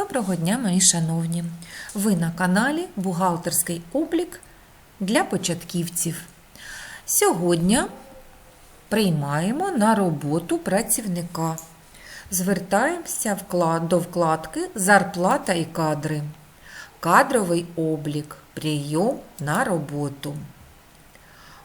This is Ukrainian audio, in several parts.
Доброго дня, мої шановні! Ви на каналі Бухгалтерський облік для початківців. Сьогодні приймаємо на роботу працівника. Звертаємося до вкладки Зарплата і кадри. Кадровий облік. Прийом на роботу.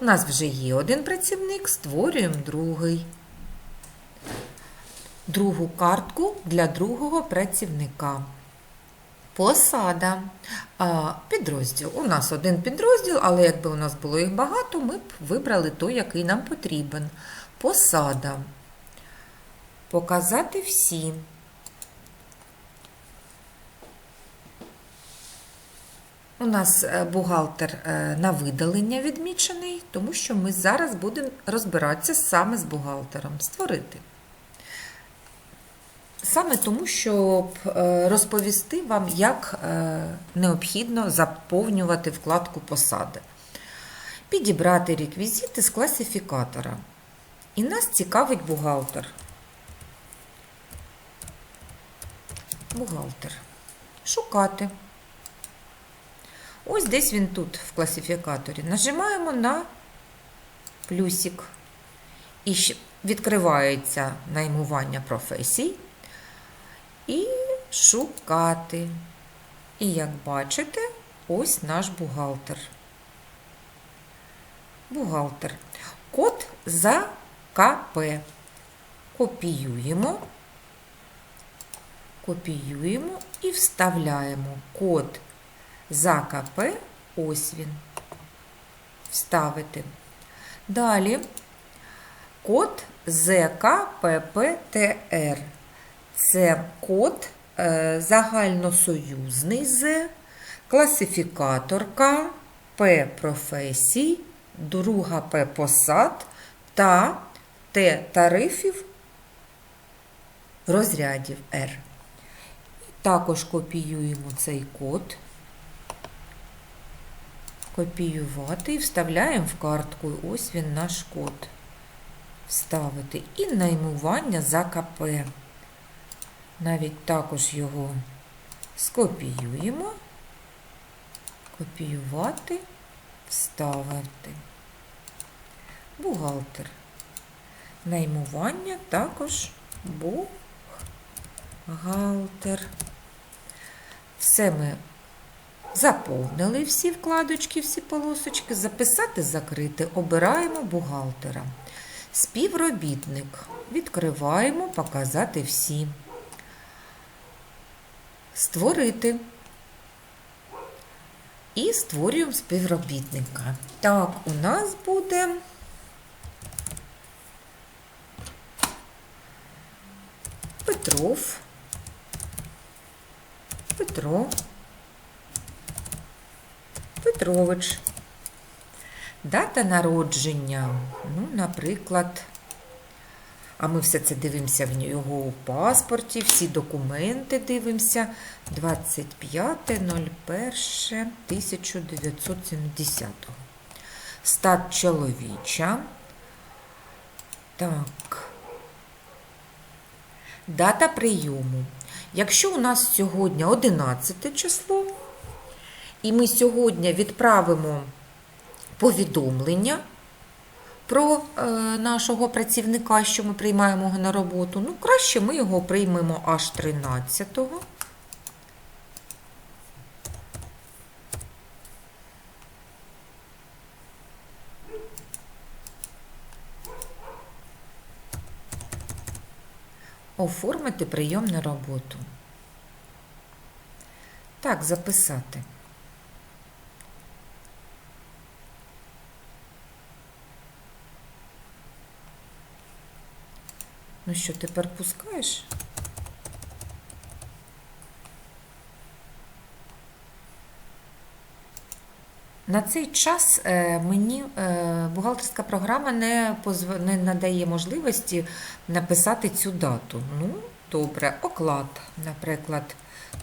У нас вже є один працівник, створюємо другий другу картку для другого працівника. Посада. Підрозділ. У нас один підрозділ, але якби у нас було їх багато, ми б вибрали той, який нам потрібен. Посада. Показати всі. У нас е, бухгалтер е, на видалення відмічений, тому що ми зараз будемо розбиратися саме з бухгалтером. Створити. Саме тому, щоб е, розповісти вам, як е, необхідно заповнювати вкладку посади, підібрати реквізити з класифікатора. І нас цікавить бухгалтер. Бухгалтер. Шукати. Ось десь він тут в класифікаторі. Нажимаємо на плюсик. І відкривається наймування професій. І шукати. І, як бачите, ось наш бухгалтер. Бухгалтер. Код за КП. Копіюємо, копіюємо і вставляємо код за КП. Ось він. Вставити. Далі код ЗКППТР. Це код е, загальносоюзний З, класифікаторка П професій, друга П посад та Т тарифів розрядів Р. Також копіюємо цей код, копіювати і вставляємо в картку. Ось він наш код. Вставити і наймування за КП. Навіть також його скопіюємо, копіювати, вставити. Бухгалтер. Наймування також бухгалтер. Все ми заповнили всі вкладочки, всі полосочки. Записати, закрити. Обираємо бухгалтера. Співробітник. Відкриваємо, показати всі. Створити. І створюємо співробітника. Так, у нас буде Петров, Петро, Петрович. Дата народження, ну, наприклад, а ми все це дивимося в його у паспорті, всі документи дивимося. 25.01.1970. Стат чоловіча. Так. Дата прийому. Якщо у нас сьогодні 11 число, і ми сьогодні відправимо повідомлення про е, нашого працівника, що ми приймаємо його на роботу, ну, краще ми його приймемо аж 13-го. Оформити прийом на роботу. Так, записати. Ну що, тепер пускаєш? На цей час е, мені е, бухгалтерська програма не, не надає можливості написати цю дату. Ну, добре, оклад, наприклад,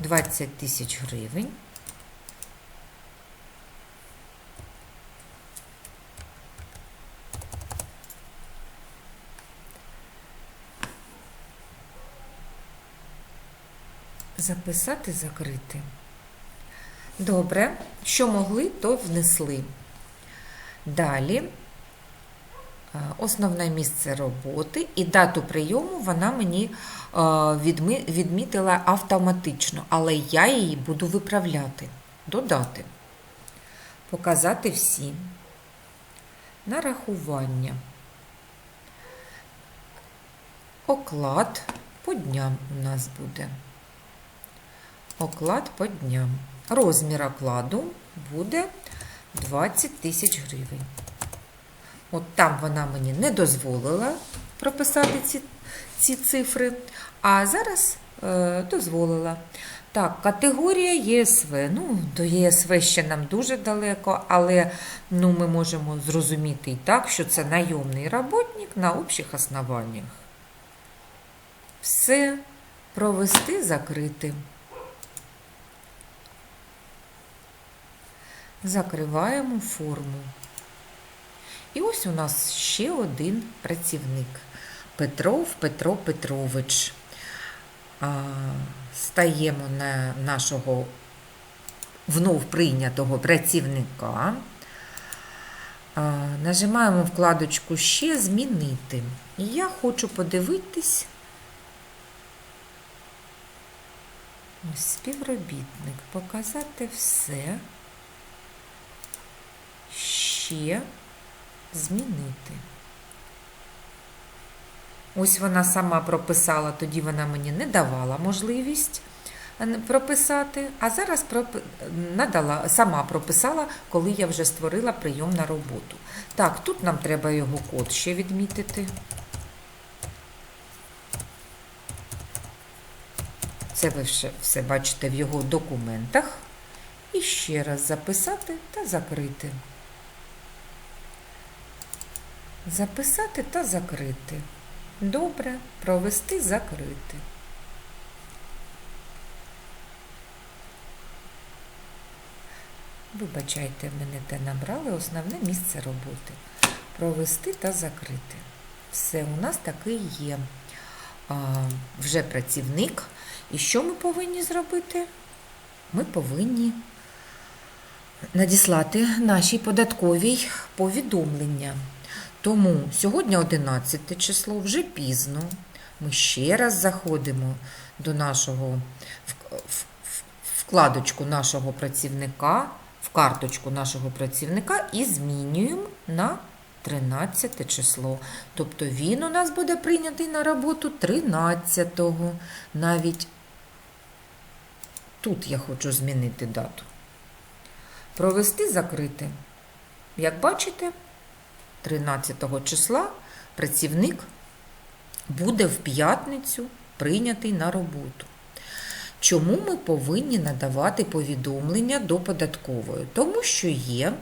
20 тисяч гривень. Записати, закрити. Добре. Що могли, то внесли. Далі е, основне місце роботи і дату прийому вона мені е, відмітила автоматично, але я її буду виправляти. Додати. Показати всім. Нарахування. Оклад по дням у нас буде. Оклад по дням. Розмір окладу буде 20 тисяч гривень. От там вона мені не дозволила прописати ці, ці цифри, а зараз е, дозволила. Так, категорія ЄСВ. Ну, до ЄСВ ще нам дуже далеко, але ну, ми можемо зрозуміти і так, що це найомний роботник на общих основаннях. Все провести, закрити. Закриваємо форму. І ось у нас ще один працівник. Петров Петро Петрович. Стаємо на нашого внов прийнятого працівника. Нажимаємо вкладочку Ще змінити. І я хочу подивитись. Ось співробітник. Показати все. Ще змінити. Ось вона сама прописала, тоді вона мені не давала можливість прописати, а зараз надала, сама прописала, коли я вже створила прийом на роботу. Так, тут нам треба його код ще відмітити. Це ви все, все бачите в його документах. І ще раз записати та закрити. Записати та закрити. Добре, провести, закрити. Вибачайте, мене те набрали основне місце роботи. Провести та закрити. Все, у нас такий є а, вже працівник. І що ми повинні зробити? Ми повинні надіслати нашій податковій повідомлення. Тому сьогодні 11 число, вже пізно. Ми ще раз заходимо до нашого вкладочку нашого працівника, в карточку нашого працівника і змінюємо на 13 число. Тобто він у нас буде прийнятий на роботу 13-го. Навіть тут я хочу змінити дату. Провести закрити. Як бачите, 13 числа працівник буде в п'ятницю прийнятий на роботу. Чому ми повинні надавати повідомлення до податкової? Тому що є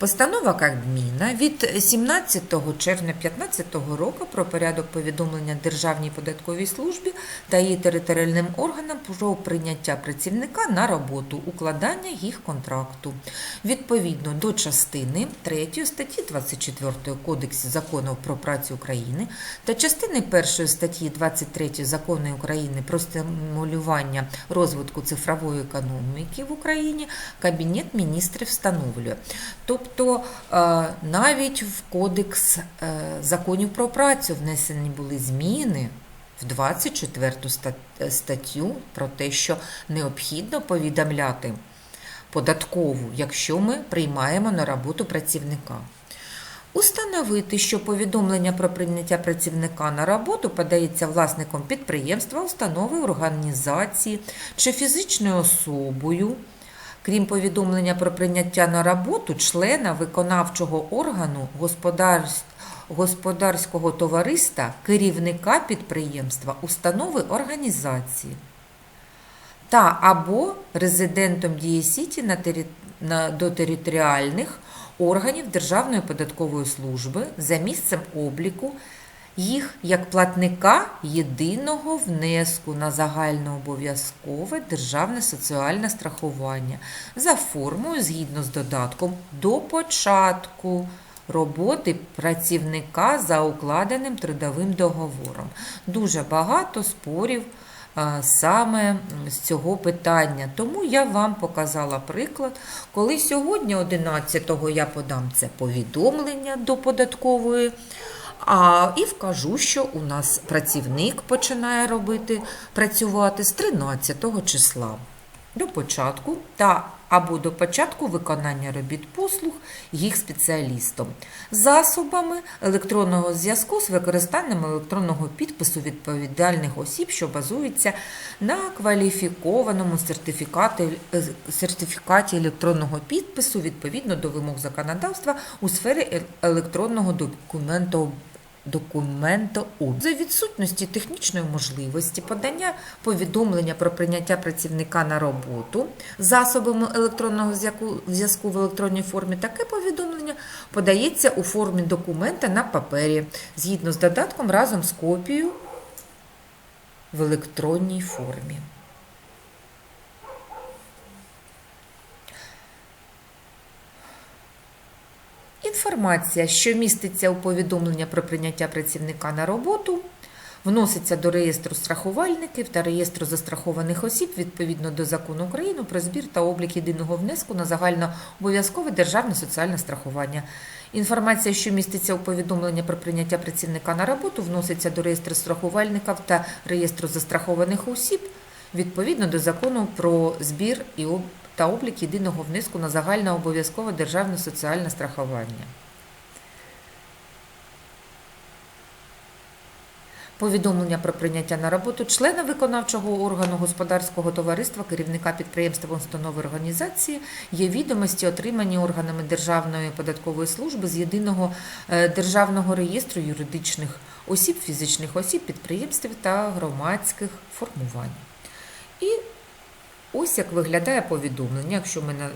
Постанова Кабміна від 17 червня 2015 року про порядок повідомлення Державній податковій службі та її територіальним органам про прийняття працівника на роботу, укладання їх контракту. Відповідно до частини 3 статті 24 Кодексу законів про працю України та частини 1 статті 23 Закону України про стимулювання розвитку цифрової економіки в Україні Кабінет міністрів встановлює. Тобто е, навіть в Кодекс е, законів про працю внесені були зміни в 24 ста- статтю про те, що необхідно повідомляти податкову, якщо ми приймаємо на роботу працівника. Установити, що повідомлення про прийняття працівника на роботу подається власником підприємства, установи, організації чи фізичною особою, крім повідомлення про прийняття на роботу члена виконавчого органу господарського товариства, керівника підприємства, установи організації та або резидентом Дієсіті на тері... на... до територіальних органів Державної податкової служби за місцем обліку їх як платника єдиного внеску на загальнообов'язкове державне соціальне страхування за формою згідно з додатком до початку роботи працівника за укладеним трудовим договором. Дуже багато спорів саме з цього питання. Тому я вам показала приклад, коли сьогодні, 11-го, я подам це повідомлення до податкової. А і вкажу, що у нас працівник починає робити працювати з 13 числа. До початку. Та або до початку виконання робіт послуг їх спеціалістом, засобами електронного зв'язку з використанням електронного підпису відповідальних осіб, що базуються на кваліфікованому сертифікаті, сертифікаті електронного підпису відповідно до вимог законодавства у сфері е- електронного документу документообігу. За відсутності технічної можливості подання повідомлення про прийняття працівника на роботу засобами електронного зв'язку- в електронній формі, таке повідомлення подається у формі документа на папері згідно з додатком разом з копією в електронній формі. Інформація, що міститься у повідомлення про прийняття працівника на роботу, вноситься до реєстру страхувальників та реєстру застрахованих осіб відповідно до закону України про збір та облік єдиного внеску на загальнообов'язкове державне соціальне страхування. Інформація, що міститься у повідомленні про прийняття працівника на роботу, вноситься до реєстру страхувальників та реєстру застрахованих осіб відповідно до закону про збір і об- та облік єдиного внеску на загальнообов'язкове державне соціальне страхування. Повідомлення про прийняття на роботу члена виконавчого органу господарського товариства, керівника підприємства, установи організації є відомості, отримані органами Державної податкової служби з єдиного е, державного реєстру юридичних осіб, фізичних осіб, підприємств та громадських формувань. І ось як виглядає повідомлення. Якщо ми е,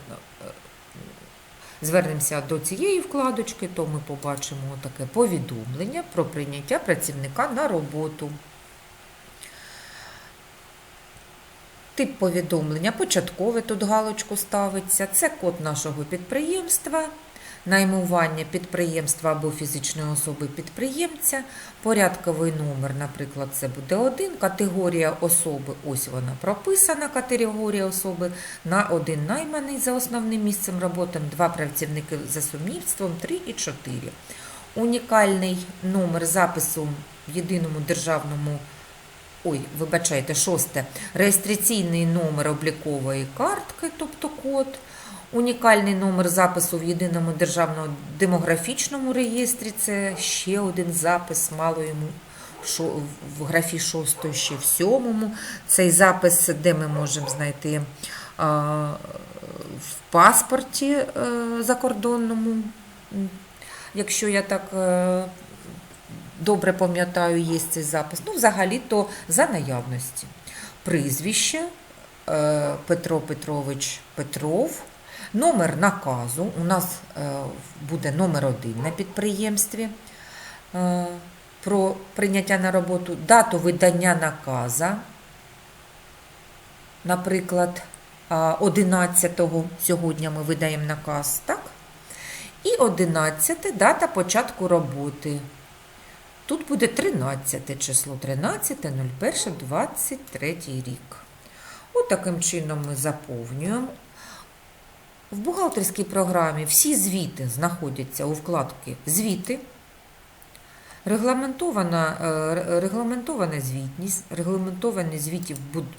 звернемося до цієї вкладочки, то ми побачимо таке повідомлення про прийняття працівника на роботу. Тип повідомлення початкове тут галочку ставиться. Це код нашого підприємства, наймування підприємства або фізичної особи підприємця, порядковий номер, наприклад, це буде один, категорія особи, ось вона прописана, категорія особи, на один найманий за основним місцем роботи, два працівники за сумнівством, три і чотири. Унікальний номер запису в єдиному державному Ой, вибачайте, шосте. Реєстраційний номер облікової картки, тобто код. Унікальний номер запису в єдиному державному демографічному реєстрі. Це ще один запис, мало йому в графі шостої, ще в сьомому. Цей запис, де ми можемо знайти в паспорті е, закордонному. Якщо я так е, добре пам'ятаю, є цей запис. Ну, взагалі-то за наявності. Прізвище е, Петро Петрович Петров, номер наказу. У нас е, буде номер один на підприємстві е, про прийняття на роботу, дату видання наказа. Наприклад, 11-го сьогодні ми видаємо наказ, так? І 11 дата початку роботи. Тут буде 13 число, 13.01.23 рік. От таким чином ми заповнюємо. В бухгалтерській програмі всі звіти знаходяться у вкладці Звіти. Регламентована, е, регламентована звітність, регламентовані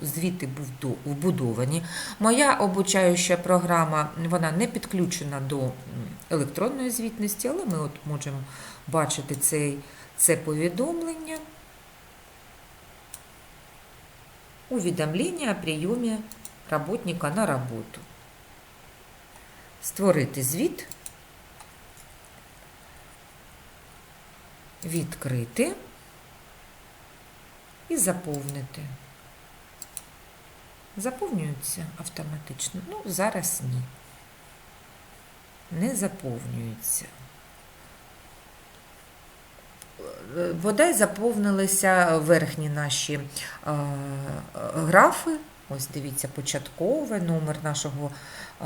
звіти вбудо- вбудовані. Моя обучаюча програма вона не підключена до електронної звітності, але ми от можемо бачити цей, це повідомлення. Увідомлення о прийомі работника на роботу. Створити звіт. відкрити і заповнити. Заповнюється автоматично. Ну, зараз ні. Не заповнюється. Бодай заповнилися верхні наші е, графи. Ось дивіться, початкове, номер нашого е,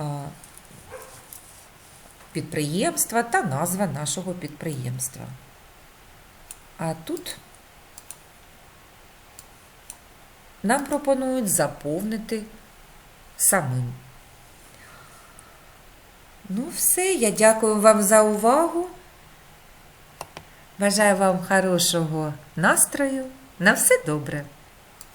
підприємства та назва нашого підприємства. А тут нам пропонують заповнити самим. Ну, все, я дякую вам за увагу. Бажаю вам хорошого настрою. На все добре!